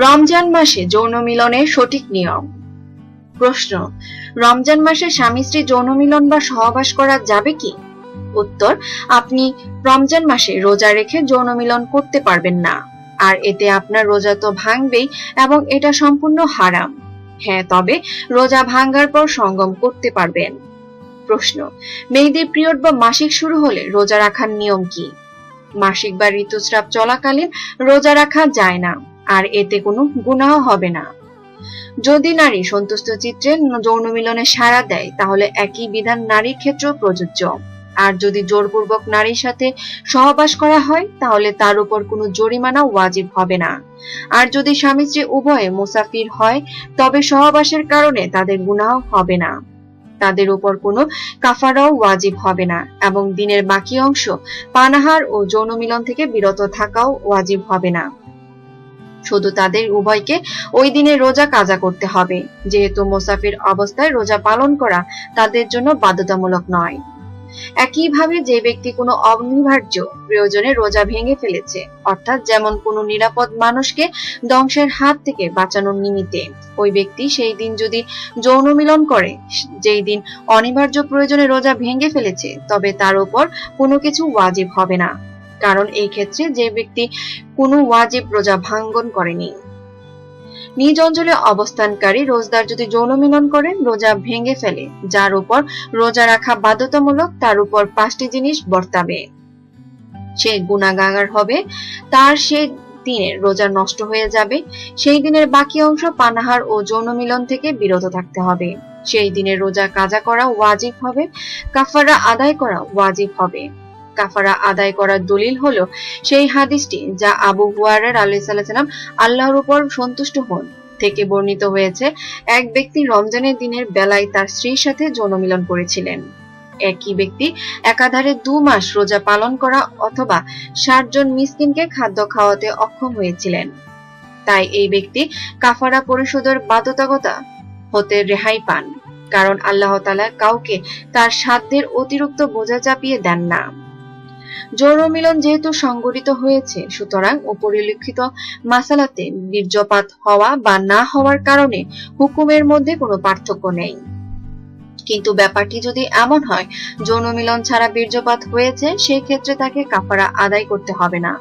রমজান মাসে যৌন মিলনের সঠিক নিয়ম। প্রশ্ন, রমজান মাসে স্বামী স্ত্রী যৌন মিলন বা সহবাস করা যাবে কি? উত্তর, আপনি রমজান মাসে রোজা রেখে যৌন মিলন করতে পারবেন না। আর এতে আপনার রোজা তো ভাঙবেই এবং এটা সম্পূর্ণ হারাম। হ্যাঁ তবে রোজা ভাঙ্গার পর সঙ্গম করতে পারবেন। প্রশ্ন, মেয়েদের পিরিয়ড বা মাসিক শুরু হলে রোজা রাখার নিয়ম কি? মাসিক বা ঋতুস্রাব চলাকালীন রোজা রাখা যায় না। আর এতে কোনো গুনাহ হবে না। যদি নারী সন্তুষ্ট চিত্রে যৌন মিলনে সাড়া দেয়, তাহলে একই বিধান নারীর ক্ষেত্রেও প্রযোজ্য। আর যদি জোরপূর্বক নারীর সাথে সহবাস করা হয়, তাহলে তার উপর কোনো জরিমানা ওয়াজিব হবে না। আর যদি স্বামী স্ত্রী উভয়ে মুসাফির হয়, তবে সহবাসের কারণে তাদের গুনাহ হবে না। তাদের উপর কোনো কাফারাও ওয়াজিব হবে না এবং দিনের বাকি অংশ পানাহার ও যৌন মিলন থেকে বিরত থাকাও ওয়াজিব হবে না। শুধু তাদের উভয়কে ওই দিনে রোজা কাজা করতে হবে। যেহেতু মুসাফির অবস্থায় রোজা পালন করা তাদের জন্য বাধ্যতামূলক নয়। একইভাবে যে ব্যক্তি কোনো অনিবার্য প্রয়োজনে রোজা ভেঙে ফেলেছে, অর্থাৎ যেমন কোনো নিরাপদ মানুষকে ধ্বংসের হাত থেকে বাঁচানোর নিমিত্তে, ওই ব্যক্তি সেই দিন যদি যৌন মিলন করে, যেই দিন অনিবার্য প্রয়োজনে রোজা ভেঙে ফেলেছে, তবে তার উপর কোনো কিছু ওয়াজিব হবে না। কারণ এই ক্ষেত্রে যে ব্যক্তি কোনো ওয়াজিব রোজা ভাঙ্গন করেনি। নিজ অঞ্চলে অবস্থানকারী রোজদার যদি যৌন মিলন করেন, রোজা ভেঙে ফেলে, যার উপর রোজা রাখা বাধ্যতামূলক, তার উপর পাঁচটি জিনিস বর্তাবে। সে গুণাগার হবে, তার সে দিনের রোজা নষ্ট হয়ে যাবে, সেই দিনের বাকি অংশ পানাহার ও যৌন মিলন থেকে বিরত থাকতে হবে। সেই দিনের রোজা কাজা করা ওয়াজিব হবে, কাফারা আদায় করা ওয়াজিব হবে। কাফারা আদায় করার দলিল হলো সেই হাদিসটি যা আবু হুয়ারের সালাম আল্লাহর উপর সন্তুষ্ট হন থেকে বর্ণিত হয়েছে, এক ব্যক্তি রমজানের দিনের বেলায় তার স্ত্রীর সাথে যৌন মিলন করেছিলেন। একই ব্যক্তি একাধারে দু মাস রোজা পালন করা অথবা ষাট মিসকিনকে খাদ্য খাওয়াতে অক্ষম হয়েছিলেন। তাই এই ব্যক্তি কাফারা পরিশোধের বাধ্যতাগতা হতে রেহাই পান, কারণ আল্লাহ তালা কাউকে তার সাধ্যের অতিরিক্ত বোঝা চাপিয়ে দেন না। যৌন মিলন যেহেতু সংগঠিত হয়েছে, সুতরাং উপরিলিখিত মাসালাতে বীর্যপাত হওয়া বা না হওয়ার কারণে হুকুমের মধ্যে কোনো পার্থক্য নেই। কিন্তু ব্যাপারটি যদি এমন হয় যৌন মিলন ছাড়া বীর্যপাত হয়েছে সেই ক্ষেত্রে তাকে কাফারা আদায় করতে হবে না।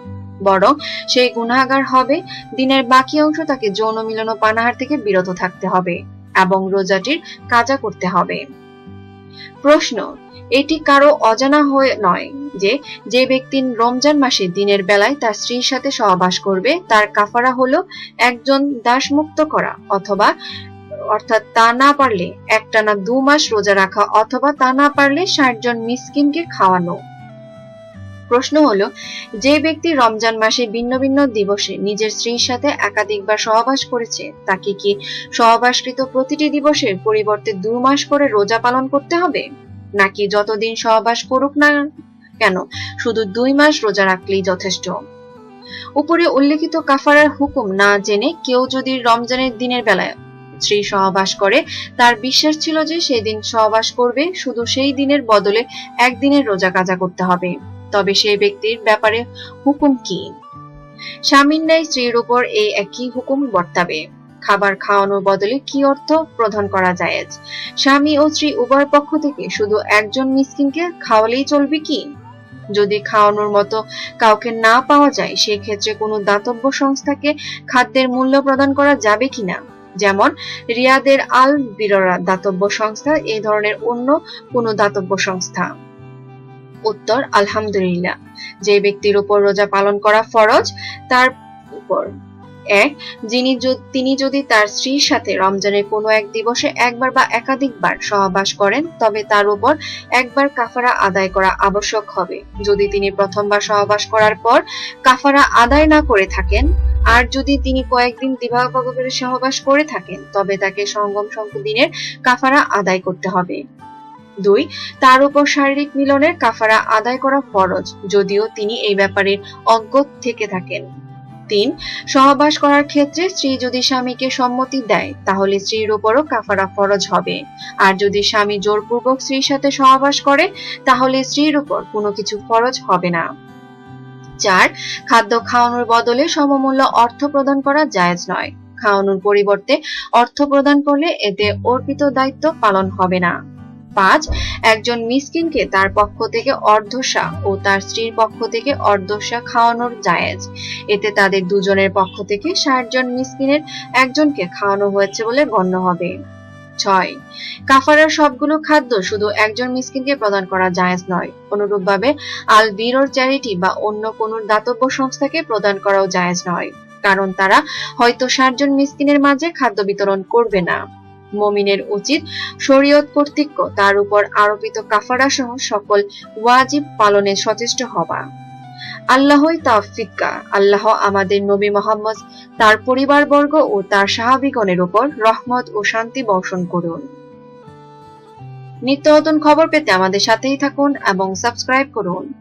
বরং সেই গুণাগার হবে, দিনের বাকি অংশ তাকে যৌন মিলন ও পানাহার থেকে বিরত থাকতে হবে এবং রোজাটির কাজা করতে হবে। প্রশ্ন এটি কারও অজানা হয়ে নয় যে যে ব্যক্তি রমজান মাসে দিনের বেলায় তার স্ত্রীর সাথে সহবাস করবে, তার কাফারা হলো একজন দাসমুক্ত করা, অথবা, অর্থাৎ তা না পারলে একটানা দু মাস রোজা রাখা, অথবা তা না পারলে ষাট জন মিসকিনকে খাওয়ানো। প্রশ্ন হলো, যে ব্যক্তি রমজান মাসে ভিন্ন ভিন্ন দিবসে নিজের স্ত্রীর সাথে একাধিকবার সহবাস করেছে, তাকে কি সহবাসকৃত প্রতিটি দিবসের পরিবর্তে দু মাস করে রোজা পালন করতে হবে? নাকি যতদিন সহবাস করুক না কেন, শুধু দুই মাস রোজা রাখলেই যথেষ্ট। উপরে উল্লেখিত কাফারার হুকুম না জেনে কেউ যদি রমজানের দিনের বেলায় স্ত্রী সহবাস করে, তার বিশ্বাস ছিল যে সেই দিন সহবাস করবে, শুধু সেই দিনের বদলে একদিনের রোজা কাজা করতে হবে। তবে সেই ব্যক্তির ব্যাপারে হুকুম কি? স্বামীর ন্যায় স্ত্রীর উপর এই একই হুকুম বর্তাবে। খাবার খাওয়ানোর বদলে কি অর্থ প্রদান করা যায়? স্বামী ও স্ত্রী উভয় পক্ষ থেকে শুধু একজন মিসকিনকে খাওয়ালেই চলবে কি? যদি খাওয়ানোর মতো কাউকে না পাওয়া যায়, সেক্ষেত্রে কোনো দাতব্য সংস্থাকে খাদ্যের মূল্য প্রদান করা যাবে কিনা? যেমন, রিয়াদের আল বিররা দাতব্য সংস্থা এই ধরনের অন্য কোনো দাতব্য সংস্থা। উত্তর, আলহামদুলিল্লাহ। যে ব্যক্তির উপর রোজা পালন করা ফরজ, তার উপর। এক, যিনি তিনি যদি তার স্ত্রীর সাথে রমজানের কোনো এক দিবসে একবার বা একাধিকবার সহবাস করেন, তবে তার উপর একবার কাফারা আদায় করা আবশ্যক হবে। যদি তিনি প্রথমবার সহবাস করার পর কাফারা আদায় না করে থাকেন, আর যদি তিনি কয়েকদিন দিবাগরে সহবাস করে থাকেন, তবে তাকে সঙ্গম দিনের কাফারা আদায় করতে হবে। দুই, তার উপর শারীরিক মিলনের কাফারা আদায় করা ফরজ, যদিও তিনি এই ব্যাপারে অজ্ঞ থেকে থাকেন। তিন সহবাস করার ক্ষেত্রে স্ত্রী যদি স্বামীকে সম্মতি দেয়, তাহলে স্ত্রীর উপরও কাফারা ফরজ হবে। আর যদি স্বামী জোরপূর্বক স্ত্রীর সাথে সহবাস করে, তাহলে স্ত্রীর উপর কোনো কিছু ফরজ হবে না। চার, খাদ্য খাওয়ানোর বদলে সমমূল্য অর্থ প্রদান করা জায়েজ নয়। খাওয়ানোর পরিবর্তে অর্থ প্রদান করলে এতে অর্পিত দায়িত্ব পালন হবে না। পাঁচ, একজন মিসকিনকে তার পক্ষ থেকে অর্ধশা ও তার স্ত্রীর পক্ষ থেকে অর্ধশা খাওয়ানোর জায়েজ। এতে তাদের দুজনের পক্ষ থেকে ষাট জন মিসকিনের একজনকে খাওয়ানো হয়েছে বলে গণ্য হবে। ছয় কাফারার সবগুলো খাদ্য শুধু একজন মিসকিনকে প্রদান করা জায়েজ নয়, অনুরূপভাবে আল চ্যারিটি বা অন্য কোনো দাতব্য সংস্থাকে প্রদান করাও জায়েজ নয়, কারণ তারা হয়তো ষাট জন মিসকিনের মাঝে খাদ্য বিতরণ করবে না। মমিনের উচিত শরীয়ত কর্তৃক তার উপর আরোপিত কাফারা সহ সকল ওয়াজিব পালনে সচেষ্ট হবা আল্লাহই তাফিকা। আল্লাহ আমাদের নবী মোহাম্মদ, তার পরিবারবর্গ ও তার সাহাবিগণের উপর রহমত ও শান্তি বর্ষণ করুন। নিত্য নতুন খবর পেতে আমাদের সাথেই থাকুন এবং সাবস্ক্রাইব করুন।